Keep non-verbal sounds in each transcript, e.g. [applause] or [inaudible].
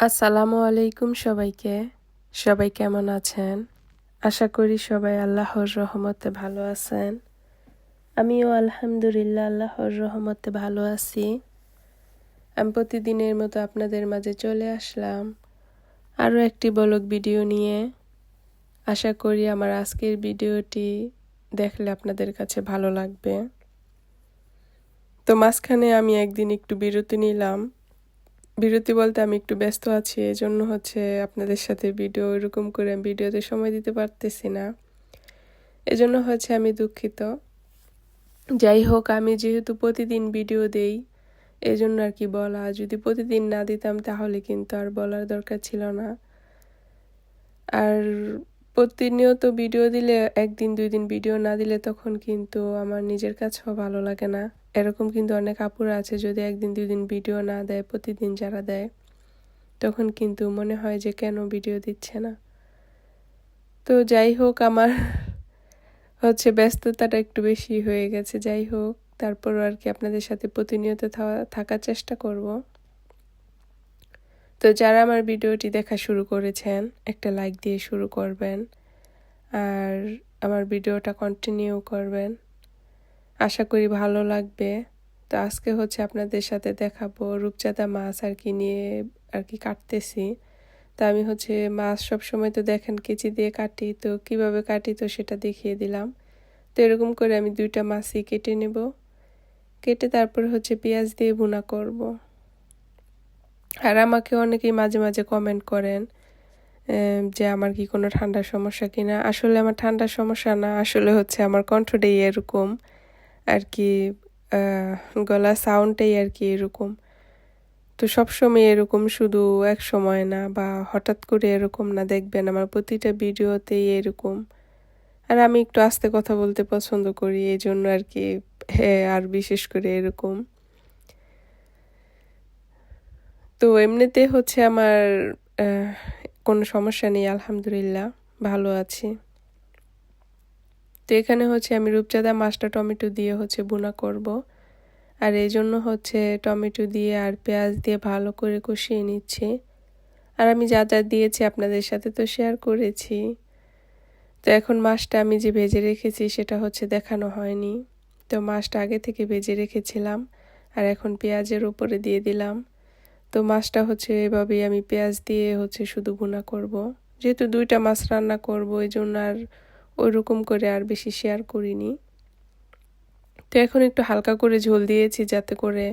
আসসালামু আলাইকুম সবাইকে। সবাই কেমন আছেন? আশা করি সবাই আল্লাহর রহমতে ভালো আছেন। আমিও আলহামদুলিল্লাহ আল্লাহর রহমতে ভালো আছি। আমি প্রতিদিনের মতো আপনাদের মাঝে চলে আসলাম আরও একটি বলক ভিডিও নিয়ে। আশা করি আমার আজকের ভিডিওটি দেখলে আপনাদের কাছে ভালো লাগবে। তো মাঝখানে আমি একদিন একটু বিরতি নিলাম। বিরতি বলতে আমি একটু ব্যস্ত আছি এই জন্য হচ্ছে আপনাদের সাথে ভিডিও এরকম করে আমি ভিডিওতে সময় দিতে পারতেছি না। এজন্য হচ্ছে আমি দুঃখিত। যাই হোক, আমি যেহেতু প্রতিদিন ভিডিও দেই এই জন্য আর কি বলা, যদি প্রতিদিন না দিতাম তাহলে কিন্তু আর বলার দরকার ছিল না। আর প্রতিনিয়ত ভিডিও দিলে, একদিন, দুই দিন ভিডিও না দিলে তখন কিন্তু আমার নিজের কাছেও ভালো লাগে না। এরকম কিন্তু অনেক আপুরা আছে যদি একদিন দুই দিন ভিডিও না দেয়, প্রতিদিন যারা দেয়, তখন কিন্তু মনে হয় যে কেন ভিডিও দিচ্ছে না। তো যাই হোক, আমার হচ্ছে ব্যস্ততাটা একটু বেশি হয়ে গেছে। যাই হোক, তারপরও আর কি আপনাদের সাথে প্রতিনিয়ত থাকার চেষ্টা করব। তো যারা আমার ভিডিওটি দেখা শুরু করেছেন, একটা লাইক দিয়ে শুরু করবেন, আর আমার ভিডিওটা কন্টিনিউ করবেন আশা করি ভালো লাগবে। তো আজকে হচ্ছে আপনাদের সাথে দেখাবো রূপচাঁদা মাছ আর কি নিয়ে আর কি কাটতেছি। তো আমি হচ্ছে মাছ সব সময় তো দেখেন কেচি দিয়ে কাটি, তো কীভাবে কাটি তো সেটা দেখিয়ে দিলাম। তো এরকম করে আমি দুইটা মাছই কেটে নেব। কেটে তারপর হচ্ছে পেঁয়াজ দিয়ে ভুনা করব। আর আমাকে অনেকেই মাঝে মাঝে কমেন্ট করেন যে আমার কি কোনো ঠান্ডার সমস্যা কিনা। আসলে আমার ঠান্ডার সমস্যা না, আসলে হচ্ছে আমার কণ্ঠটাই এরকম। আর কি গলা সাউন্ডটাই আর কি এরকম। তো সবসময় এরকম শুধু এক সময় না, বা হঠাৎ করে এরকম না, দেখবেন আমার প্রতিটা ভিডিওতেই এরকম। আর আমি একটু আস্তে কথা বলতে পছন্দ করি এই জন্য আর কি হ্যাঁ আর বিশেষ করে এরকম। তো এমনিতে হচ্ছে আমার কোনো সমস্যা নেই, আলহামদুলিল্লাহ, ভালো আছি। তো এখানে হচ্ছে আমি রূপচাঁদা মাছটা টমেটো দিয়ে হচ্ছে বোনা করব। আর এই জন্য হচ্ছে টমেটো দিয়ে আর পেঁয়াজ দিয়ে ভালো করে কষিয়ে নিচ্ছি। আর আমি যা যা দিয়েছি আপনাদের সাথে তো শেয়ার করেছি। তো এখন মাছটা আমি যে ভেজে রেখেছি সেটা হচ্ছে দেখানো হয়নি। তো মাছটা আগে থেকে ভেজে রেখেছিলাম আর এখন পেঁয়াজের উপরে দিয়ে দিলাম। তো মাছটা হচ্ছে এভাবেই আমি পেঁয়াজ দিয়ে হচ্ছে শুধু ভুনা করব। যেহেতু দুইটা মাছ রান্না করব, এই জন্য আর ওই রকম করে আর বেশি শেয়ার করিনি। তো এখন একটু হালকা করে ঝোল দিয়েছি যাতে করে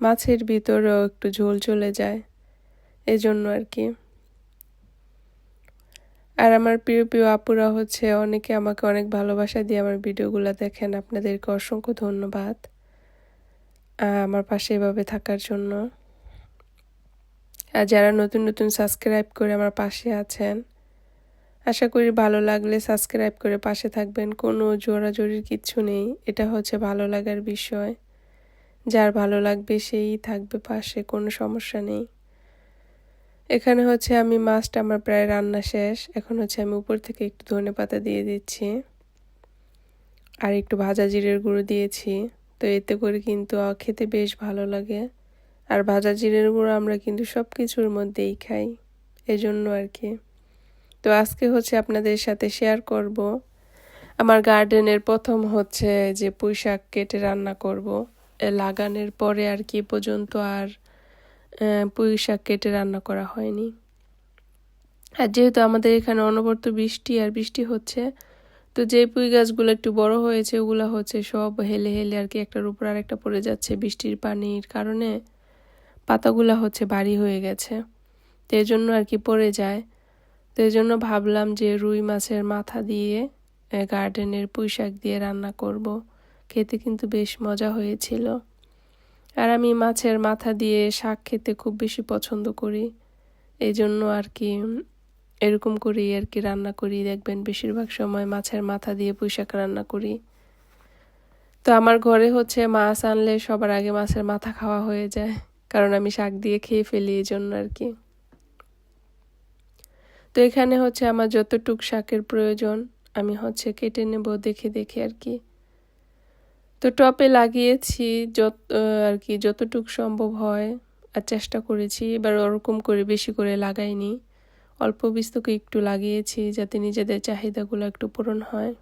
মাছের ভিতরেও একটু ঝোল চলে যায়। এজন্য আর কি। আর আমার প্রিয় প্রিয় আপুরা হচ্ছে অনেকে আমাকে অনেক ভালোবাসা দিয়ে আমার ভিডিওগুলো দেখেন। আপনাদেরকে অসংখ্য ধন্যবাদ আমার পাশে এভাবে থাকার জন্য। আর যারা নতুন নতুন সাবস্ক্রাইব করে আমার পাশে আছেন আশা করি ভালো লাগলে সাবস্ক্রাইব করে পাশে থাকবেন। কোনো জোরাজোরির কিচ্ছু নেই। এটা হচ্ছে ভালো লাগার বিষয়। যার ভালো লাগবে সেই থাকবে পাশে, কোনো সমস্যা নেই। এখানে হচ্ছে আমি মাছটা আমার প্রায় রান্না শেষ। এখন হচ্ছে আমি উপর থেকে একটু ধনে পাতা দিয়ে দিচ্ছি। আর একটু ভাজা জিরের গুঁড়ো দিয়েছি। তো এতে করে কিন্তু খেতে বেশ ভালো লাগে। আর ভাজা জিরের গুঁড়ো আমরা কিন্তু সব কিছুর মধ্যেই খাই। এজন্য আর কি। তো আজকে হচ্ছে আপনাদের সাথে শেয়ার করব। আমার গার্ডেনের প্রথম হচ্ছে যে পুঁই শাক কেটে রান্না করব। লাগানোর পরে আর কি পর্যন্ত আর পুঁই শাক কেটে রান্না করা হয়নি। আর যেহেতু আমাদের এখানে অনবর্ত বৃষ্টি আর বৃষ্টি হচ্ছে, তো যে পুঁই গাছগুলো একটু বড় হয়েছে, ওগুলো হচ্ছে সব হেলে হেলে আর কি একটার উপর আর একটা পড়ে যাচ্ছে বৃষ্টির পানির কারণে। পাতাগুলো হচ্ছে ভারী হয়ে গেছে। তো জন্য আর কি পড়ে যায়। তো এই জন্য ভাবলাম যে রুই মাছের মাথা দিয়ে গার্ডেনের পুঁই শাক দিয়ে রান্না করব। খেতে কিন্তু বেশ মজা হয়েছিল। আর আমি মাছের মাথা দিয়ে শাক খেতে খুব বেশি পছন্দ করি। এই জন্য আর কি এরকম করি আর কি রান্না করি। দেখবেন বেশিরভাগ সময় মাছের মাথা দিয়ে পুঁই শাক রান্না করি। তো আমার ঘরে হচ্ছে মাছ আনলে সবার আগে মাছের মাথা খাওয়া হয়ে যায়। কারণ আমি শাক দিয়ে খেয়ে ফেলি এই জন্য আর কি। তো এখানে হচ্ছে আমার যতটুক শাকের প্রয়োজন, আমি হচ্ছে কেটে নেব, দেখে দেখে আর কি। তো টপে লাগিয়েছি যত আর কি, যতটুক সম্ভব হয়, আর চেষ্টা করেছি। এবার ওরকম করে বেশি করে লাগাইনি। অল্প বিস্তকে একটু লাগিয়েছি যাতে নিজেদের চাহিদাগুলো একটু পূরণ হয়।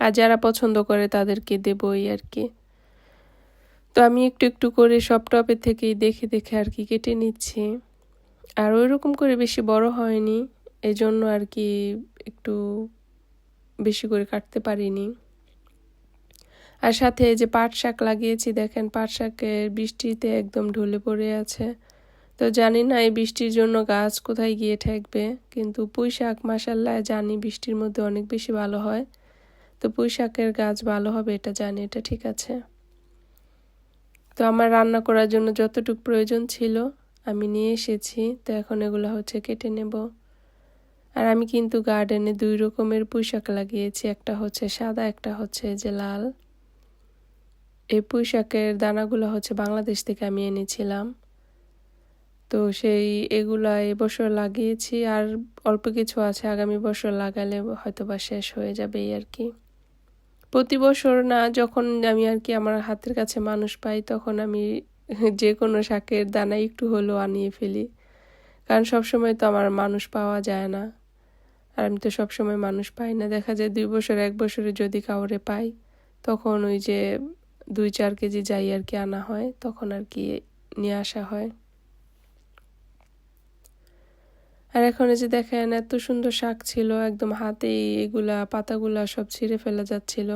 আর যারা পছন্দ করে তাদেরকে দেবই আর কি। তো আমি একটু একটু করে সব টপের থেকেই দেখে দেখে আর কি কেটে নিচ্ছি। আর ওই রকম করে বেশি বড় হয়নি। এই জন্য আর কি একটু বেশি করে কাটতে পারিনি। আর সাথে যে পাট শাক লাগিয়েছি, দেখেন পাট শাকের বৃষ্টিতে একদম ঢলে পড়ে আছে। তো জানি না এই বৃষ্টির জন্য গাছ কোথায় গিয়ে ঠেকবে, কিন্তু পুঁই শাক মাসাল্লাহ জানি বৃষ্টির মধ্যে অনেক বেশি ভালো হয়। তো পুঁই শাকের গাছ ভালো হবে এটা জানি, এটা ঠিক আছে। তো আমার রান্না করার জন্য যতটুকু প্রয়োজন ছিল আমি নিয়ে এসেছি, তো এখন এগুলো হচ্ছে কেটে নেব। আর আমি কিন্তু গার্ডেনে দুই রকমের পুঁইশাক লাগিয়েছি। একটা হচ্ছে সাদা, একটা হচ্ছে যে লাল। এই পুঁইশাকের দানাগুলো হচ্ছে বাংলাদেশ থেকে আমি এনেছিলাম। তো সেই এগুলা এবছর লাগিয়েছি আর অল্প কিছু আছে, আগামী বছর লাগালে হয়তো বা শেষ হয়ে যাবে এই আর কি প্রতি বছর না, যখন আমি আর কি আমার হাতের কাছে মানুষ পাই, তখন আমি [laughs] যে কোনো শাকের দানা একটু হলেও আনিয়ে ফেলি। কারণ সবসময় তো আমার মানুষ পাওয়া যায় না। আর আমি তো সবসময় মানুষ পাই না। দেখা যায় দুই বছর, এক বছরে যদি কাউরে পাই, তখন ওই যে দুই চার কেজি যাই আর কি আনা হয়, তখন আর কি নিয়ে আসা হয়। আর এখন এই যে দেখেন, এত সুন্দর শাক ছিল, একদম হাতেই এগুলা, পাতাগুলা সব ছিঁড়ে ফেলা যাচ্ছিল।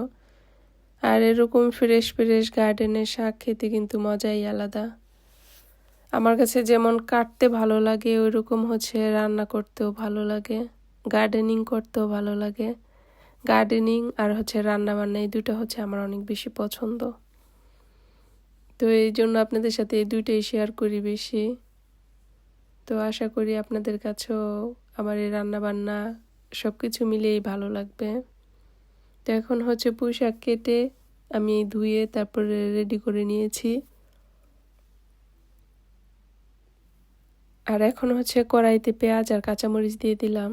আর এরকম ফ্রেশ ফ্রেশ গার্ডেনের শাক খেতে কিন্তু মজাই আলাদা। আমার কাছে যেমন কাটতে ভালো লাগে, ওইরকম হচ্ছে রান্না করতেও ভালো লাগে। গার্ডেনিং করতেও ভালো লাগে। গার্ডেনিং আর হচ্ছে রান্না বান্না এই দুটো হচ্ছে আমার অনেক বেশি পছন্দ। তো এই জন্য আপনাদের সাথে এই দুইটাই শেয়ার করি বেশি। তো আশা করি আপনাদের কাছেও আমার এই রান্না বান্না সব কিছু মিলেই ভালো লাগবে। তো এখন হচ্ছে পুঁই শাক কেটে আমি ধুয়ে তারপরে রেডি করে নিয়েছি। আর এখন হচ্ছে কড়াইতে পেঁয়াজ আর কাঁচামরিচ দিয়ে দিলাম।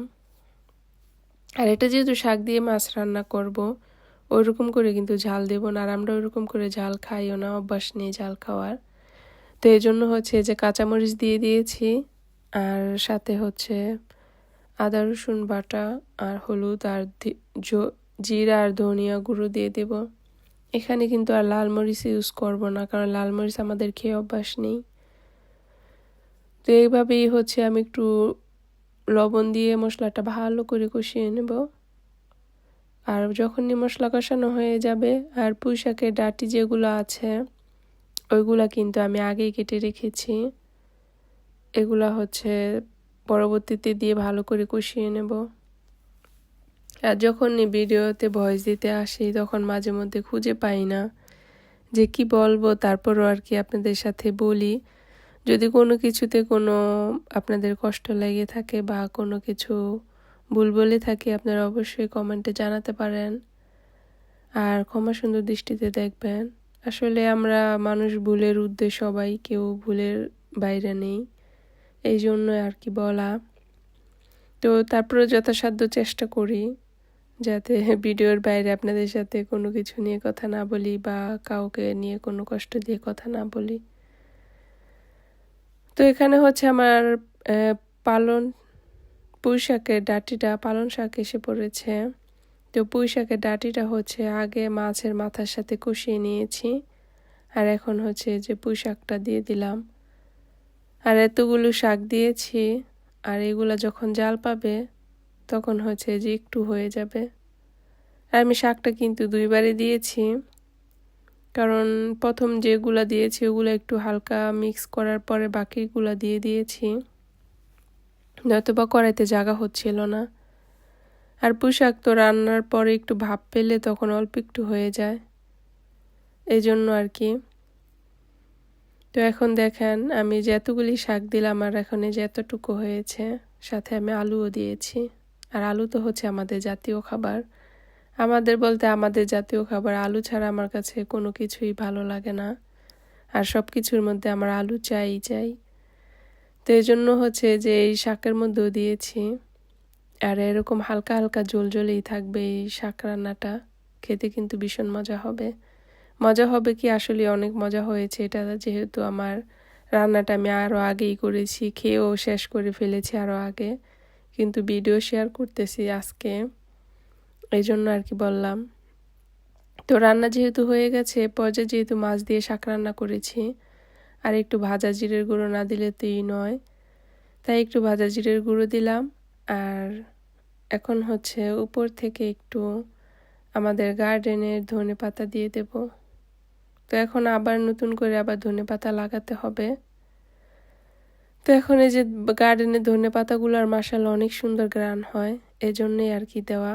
আর এটা যেহেতু শাক দিয়ে মাছ রান্না করব, ওইরকম করে কিন্তু ঝাল দেব না। আর আমরা ওইরকম করে ঝাল খাইও না, অভ্যাস নেই ঝাল খাওয়ার। তো এই জন্য হচ্ছে যে কাঁচামরিচ দিয়ে দিয়েছি, আর সাথে হচ্ছে আদা, রসুন, বাটা, আর হলুদ, আর জিরা আর ধনিয়া গুঁড়ো দিয়ে দেব। এখানে কিন্তু আর লাল মরিচ ইউজ করব না, কারণ লাল মরিচ আমাদের খেয়ে অভ্যাস নেই। তো এইভাবেই হচ্ছে আমি একটু লবণ দিয়ে মশলাটা ভালো করে কষিয়ে নেব। আর যখনই মশলা কষানো হয়ে যাবে আর পুঁই শাকের ডাটি যেগুলো আছে, ওইগুলা কিন্তু আমি আগেই কেটে রেখেছি। এগুলা হচ্ছে পরবর্তীতে দিয়ে ভালো করে কষিয়ে নেব। আর যখন ভিডিওতে ভয়েস দিতে আসি, তখন মাঝে মধ্যে খুঁজে পাই না যে কি বলব, তারপরও আর কি আপনাদের সাথে বলি। যদি কোনো কিছুতে কোনো আপনাদের কষ্ট লেগে থাকে বা কোনো কিছু ভুল বলে থাকে, আপনারা অবশ্যই কমেন্টে জানাতে পারেন। আর ক্ষমা সুন্দর দৃষ্টিতে দেখবেন। আসলে আমরা মানুষ ভুলের উদ্দেশ্য সবাই, কেউ ভুলের বাইরে নেই। এই জন্য আর কি বলা। তো তারপরে যথাসাধ্য চেষ্টা করি, যাতে ভিডিওর বাইরে আপনাদের সাথে কোনো কিছু নিয়ে কথা না বলি বা কাউকে নিয়ে কোনো কষ্ট দিয়ে কথা না বলি। তো এখানে হচ্ছে আমার পালন, পুঁই শাকের ডাটিটা, পালন শাক এসে পড়েছে। তো পুঁই শাকের ডাটিটা হচ্ছে আগে মাছের মাথার সাথে কষিয়ে নিয়েছি। আর এখন হচ্ছে যে পুঁই শাকটা দিয়ে দিলাম। আর এতগুলো শাক দিয়েছি, আর এগুলো যখন জাল পাবে, তখন হচ্ছে যে একটু হয়ে যাবে। আর আমি শাকটা কিন্তু দুইবারে দিয়েছি। কারণ প্রথম যেগুলো দিয়েছি, ওগুলো একটু হালকা মিক্স করার পরে বাকিগুলো দিয়ে দিয়েছি। নয়তো কড়াইতে জায়গা হচ্ছিল না। আর পোশাক তো রান্নার পরে একটু ভাপ পেলে তখন অল্প একটু হয়ে যায়। এই জন্য আর কি। তো এখন দেখেন, আমি যে এতগুলি শাক দিলাম আর এখন যে এতটুকু হয়েছে, সাথে আমি আলুও দিয়েছি। আর আলু তো হচ্ছে আমাদের জাতীয় খাবার। আমাদের বলতে আমাদের জাতীয় খাবার, আলু ছাড়া আমার কাছে কোনো কিছুই ভালো লাগে না। আর সব কিছুর মধ্যে আমার আলু চাই চাই। তো এই জন্য হচ্ছে যে এই শাকের মধ্যেও দিয়েছি। আর এরকম হালকা হালকা জল জলেই থাকবে এই শাক রান্নাটা। খেতে কিন্তু ভীষণ মজা হবে। মজা হবে কি আসলে অনেক মজা হয়েছে, এটা যেহেতু আমার রান্নাটা আমি আরও আগেই করেছি, খেয়েও শেষ করে ফেলেছি আরও আগে। কিন্তু ভিডিও শেয়ার করতেছি আজকে। এই জন্য আর কি বললাম। তো রান্না যেহেতু হয়ে গেছে পর্যায়ে যেহেতু মাছ দিয়ে শাক রান্না করেছি, আর একটু ভাজা জিরের গুঁড়ো না দিলে তোই নয়। তাই একটু ভাজা জিরের গুঁড়ো দিলাম, আর এখন হচ্ছে উপর থেকে একটু আমাদের গার্ডেনের ধনে পাতা দিয়ে দেব। তো এখন আবার নতুন করে আবার ধনে পাতা লাগাতে হবে। তো এখন এই যে গার্ডেনের ধনে পাতাগুলো আর মাসাল অনেক সুন্দর গ্রান হয়, এজন্যই আর কি দেওয়া।